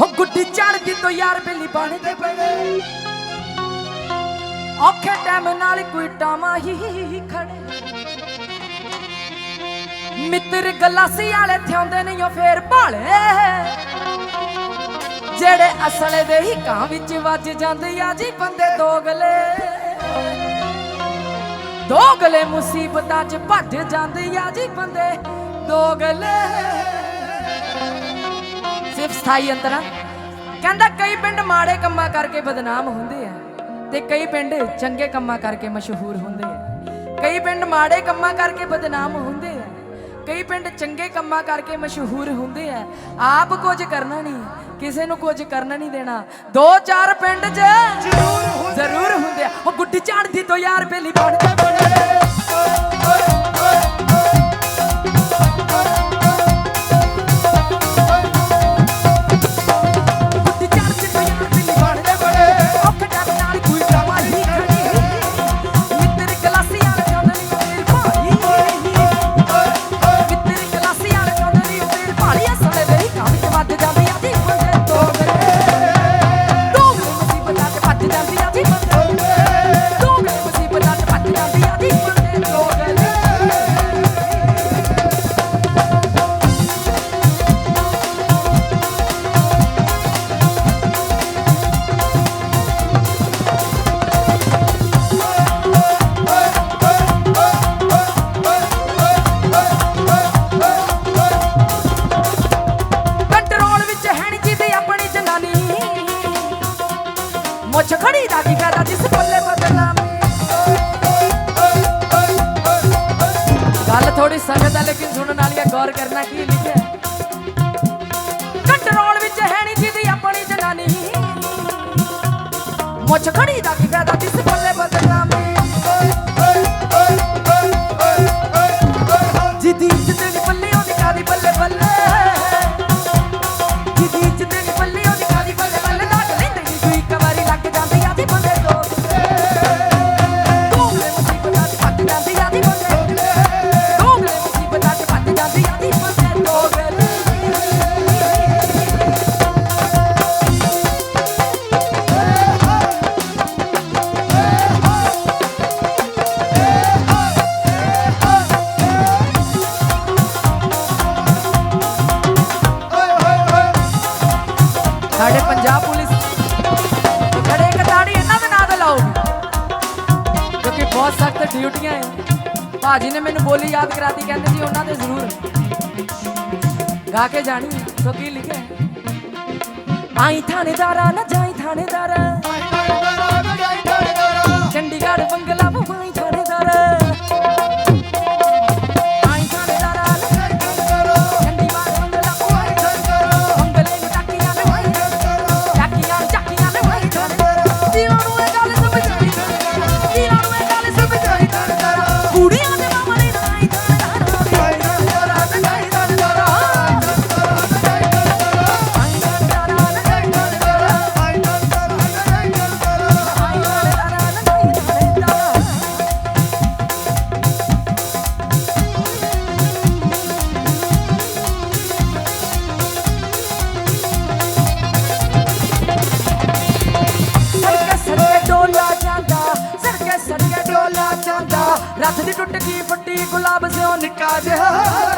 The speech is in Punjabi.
ਹੋ ਗੁੱਡੀ ਚੜਦੀ ਤੋਂ ਯਾਰ ਬੇਲੀ ਬਣਦੇ ਬੜੇ ਔਖੇ ਟਾਈਮ ਨਾਲ ਕੋਈ ਟਾਮਾ ਹੀ ਖੜੇ। ਮਿੱਤਰ ਗਲਾਸੀ ਵਾਲੇ ਥਿਆਉਂਦੇ ਨਹੀਂ ਉਹ ਫੇਰ ਭਾਲੇ। ਜਿਹੜੇ ਅਸਲ ਦੇ ਹੀ ਕਾਂ ਵਿੱਚ ਵੱਜ ਜਾਂਦੇ ਆ ਜੀ ਬੰਦੇ ਦੋਗਲੇ। ਦੋਗਲੇ ਮੁਸੀਬਤਾਂ 'ਚ ਭੱਜ ਜਾਂਦੇ ਆ ਜੀ ਬੰਦੇ ਦੋਗਲੇ। ਸਿਰਫ ਸਥਾਈ ਅੰਤਰਾ। ਕਹਿੰਦਾ ਕਈ ਪਿੰਡ ਮਾੜੇ ਕੰਮਾਂ ਕਰਕੇ ਬਦਨਾਮ ਹੁੰਦੇ ਆ ਤੇ ਕਈ ਪਿੰਡ ਚੰਗੇ ਕੰਮਾਂ ਕਰਕੇ ਮਸ਼ਹੂਰ ਹੁੰਦੇ ਆ। ਕਈ ਪਿੰਡ ਮਾੜੇ ਕੰਮਾਂ ਕਰਕੇ ਬਦਨਾਮ ਹੁੰਦੇ ਆ। ਕਈ ਪਿੰਡ ਚੰਗੇ ਕੰਮਾਂ ਕਰਕੇ ਮਸ਼ਹੂਰ ਹੁੰਦੇ ਆ। ਆਪ ਕੁਝ ਕਰਨਾ ਨਹੀਂ, ਕਿਸੇ ਨੂੰ ਕੁਝ ਕਰਨਾ ਨਹੀਂ ਦੇਣਾ। ਦੋ ਚਾਰ ਪਿੰਡ 'ਚ ਜ਼ਰੂਰ ਹੁੰਦੇ ਆ। ਉਹ ਗੁੱਡੀ ਝਾੜਦੀ ਤੋਂ ਯਾਰ ਬੇਲੀ ਬਣਦੇ ਬੜੇ ਮੁੱਛ ਖੜੀ ਦਾ ਕੀ ਫਾਇਦਾ ਜਿਸ ਪੱਲੇ ਬਦਨਾਮੀ ਗੱਲ ਥੋੜੀ ਸੰਗਤ ਹੈ ਲੇਕਿਨ ਸੁਣਨ ਵਾਲੀਆਂ ਗੌਰ ਕਰਨਾ ਕੀ ਲਿਖਿਆ ਕੰਟਰੋਲ ਵਿੱਚ ਹੈ ਨੀ ਜਿਹਦੀ ਆਪਣੀ ਜਨਾਨੀ। ਮੁੱਛ ਖੜੀ ਦਾ ਕੀ ਫਾਇਦਾ ਜਿਸ ਪੱਲੇ ਬਦਨਾਮੀ ਸਾਡੇ ਪੰਜਾਬ ਪੁਲਿਸ ਖੜੇ ਇੱਕ ਇਹਨਾਂ ਦੇ ਨਾਂ ਤੇ ਲਾਓਗੇ ਕਿਉਂਕਿ ਬਹੁਤ ਸਖਤ ਡਿਊਟੀਆਂ ਹੈ ਭਾਜੀ ਨੇ ਮੈਨੂੰ ਬੋਲੀ ਯਾਦ ਕਰਾਤੀ, ਕਹਿੰਦੇ ਜੀ ਉਹਨਾਂ ਦੇ ਜ਼ਰੂਰ ਗਾ ਕੇ ਜਾਣੀ ਸੋ ਕੀ ਲਿਖਿਆ ਆਈ ਥਾਣੇਦਾਰਾ ਨਾ ਜਾਈ ਥਾਣੇਦਾਰਾ। ਚੰਡੀਗੜ੍ਹ, ਬੰਗਲਾ ਬਵਾਈ ਥਾਣੇਦਾਰਾ। ਜਾਂਦਾ ਰੱਥ ਦੀ ਟੁੱਟ ਗਈ ਫੱਟੀ ਗੁਲਾਬ ਸਿਓ ਨਿੱਕਾ ਜਿਹਾ।